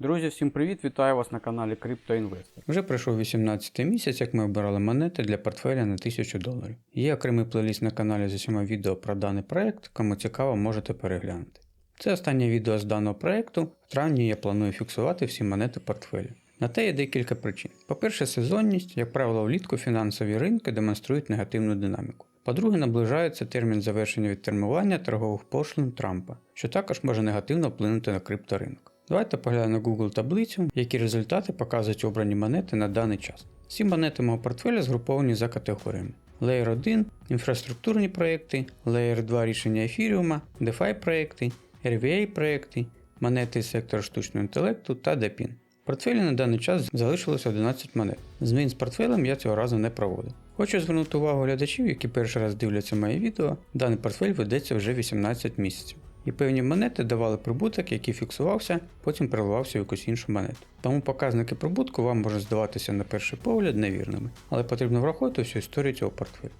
Друзі, всім привіт! Вітаю вас на каналі CryptoInvestor. Вже пройшов 18 місяць, як ми обирали монети для портфеля на 1000 доларів. Є окремий плейліст на каналі з усіма відео про даний проект, кому цікаво, можете переглянути. Це останнє відео з даного проекту. В травні я планую фіксувати всі монети портфелю. На те є декілька причин. По-перше, сезонність, як правило, влітку фінансові ринки демонструють негативну динаміку. По-друге, наближається термін завершення відтермування торгових пошлин Трампа, що також може негативно вплинути на крипторинок. Давайте поглянемо на Google таблицю, які результати показують обрані монети на даний час. Всі монети мого портфеля згруповані за категоріями. Layer 1 інфраструктурні проекти, Layer 2 рішення ефіріума, DeFi проекти, RVA проекти, монети з сектору штучного інтелекту та DePIN. В портфелі на даний час залишилося 11 монет. Змін з портфелем я цього разу не проводив. Хочу звернути увагу глядачів, які перший раз дивляться моє відео, даний портфель ведеться вже 18 місяців. І певні монети давали прибуток, який фіксувався, потім переливався в якусь іншу монету. Тому показники прибутку вам можуть здаватися на перший погляд невірними, але потрібно враховувати всю історію цього портфелю.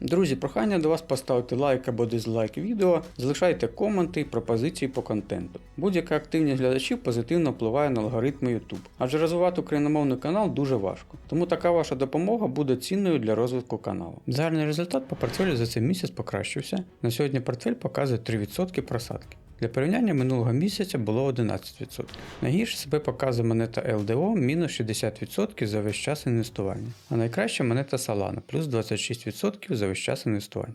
Друзі, прохання до вас поставити лайк або дизлайк відео, залишайте коменти і пропозиції по контенту. Будь-яка активність глядачів позитивно впливає на алгоритми YouTube, адже розвивати україномовний канал дуже важко, тому така ваша допомога буде цінною для розвитку каналу. Загальний результат по портфелю за цей місяць покращився. На сьогодні портфель показує 3% просадки. Для порівняння минулого місяця було 11%. Найгірше себе показує монета LDO мінус 60% за весь час інвестування, а найкраща монета Solana плюс 26% за весь час інвестування.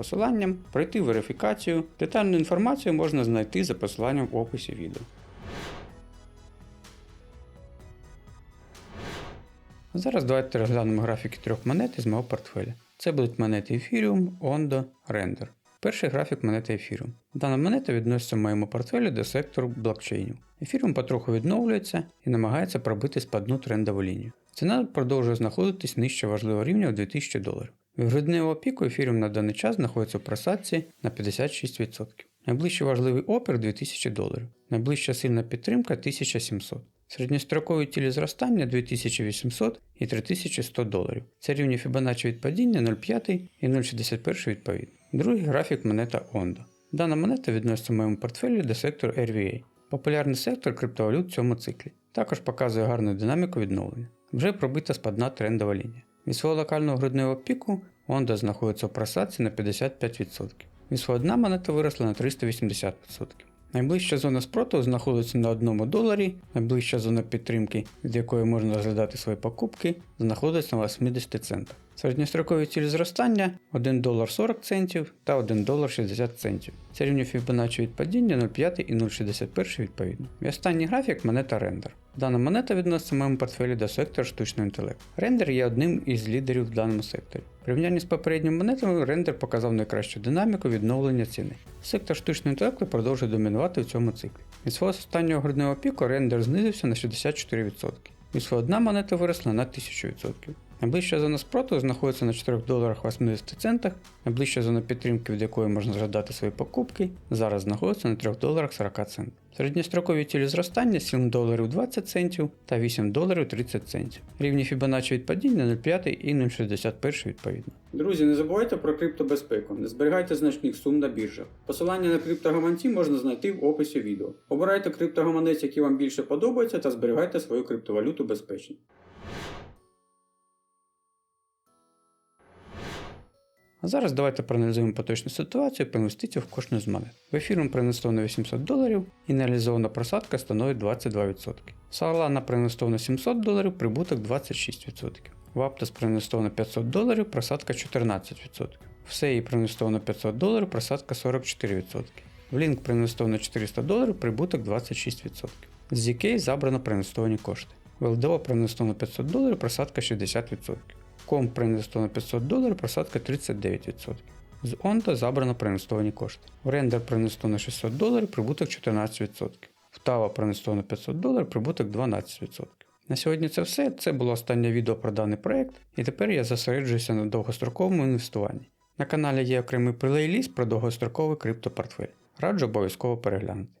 посиланням, пройти верифікацію. Детальну інформацію можна знайти за посиланням в описі відео. Зараз давайте розглянемо графіки трьох монет із мого портфеля. Це будуть монети Ethereum, Ondo, Render. Перший графік монети Ethereum. Дана монета відноситься в моєму портфелі до сектору блокчейнів. Ethereum потроху відновлюється і намагається пробити спадну трендову лінію. Ціна продовжує знаходитись нижче важливого рівня у 2000 доларів. Від грудневого піку ефіріум на даний час знаходиться в просадці на 56%. Найближчий важливий опір 2000 доларів, найближча сильна підтримка 1700. Середньострокові тілі зростання 2800 і 3100 доларів. Це рівні Fibonacci від падіння 0,5 і 0,61 відповідно. Другий графік монета Ondo. Дана монета відноситься в моєму портфелі до сектору RVA, популярний сектор криптовалют в цьому циклі. Також показує гарну динаміку відновлення. Вже пробита спадна трендова лінія. Від свого локального грудневого піку онда знаходиться в просадці на 55%. Від свого дна монета виросла на 380%. Найближча зона спротиву знаходиться на 1 доларі, найближча зона підтримки, від якої можна розглядати свої покупки, знаходиться на 80 центах. Середньострокові цілі зростання 1 долар 40 центів та 1 долар 60 центів. Це рівні Fibonacci від падіння 0,5 і 0,61 відповідно. І останній графік монета Render. Дана монета відноситься в моєму портфелі до сектору штучного інтелекту. Render є одним із лідерів в даному секторі. В порівнянні з попередніми монетами Render показав найкращу динаміку відновлення ціни. Сектор штучного інтелекту продовжує домінувати в цьому циклі. Від свого останнього грудневого піку Render знизився на 64%. Від свого дна монета виросла на 1000%. Найближча зона спротиву знаходиться на 4 доларах 80 центах, найближча зона підтримки, від якої можна згадати свої покупки, зараз знаходиться на 3 доларах 40 центів. Середньострокові цілі зростання 7 доларів 20 центів та 8 доларів 30 центів. Рівні Fibonacci від падіння 0,5 і 0,61 відповідно. Друзі, не забувайте про криптобезпеку, не зберігайте значних сум на біржах. Посилання на криптогаманці можна знайти в описі відео. Обирайте криптогаманець, який вам більше подобається, та зберігайте свою криптовалюту безпечно. А зараз давайте проаналізуємо поточну ситуацію по інвестицію в кожну з монет. В ефіром проінвестовано 800 доларів і нереалізована просадка становить 22%. Solana проінвестовано 700 доларів, прибуток 26%. В Aptos проінвестовано 500 доларів, просадка 14%. В SEI проінвестовано 500 доларів, просадка 44%. В Link проінвестовано 400 доларів, прибуток 26%. З ZK забрано проінвестовані кошти. В LDO проінвестовано 500 доларів, просадка 60%. Комп проінвестовано 500 доларів, просадка 39%. З Онто забрано проінвестовані кошти. В Render проінвестовано 600 доларів, прибуток 14%. Втава проінвестовано 500 доларів, прибуток 12%. На сьогодні це все. Це було останнє відео про даний проект, і тепер я зосереджуюся на довгостроковому інвестуванні. На каналі є окремий плейліст про довгостроковий криптопортфель. Раджу обов'язково переглянути.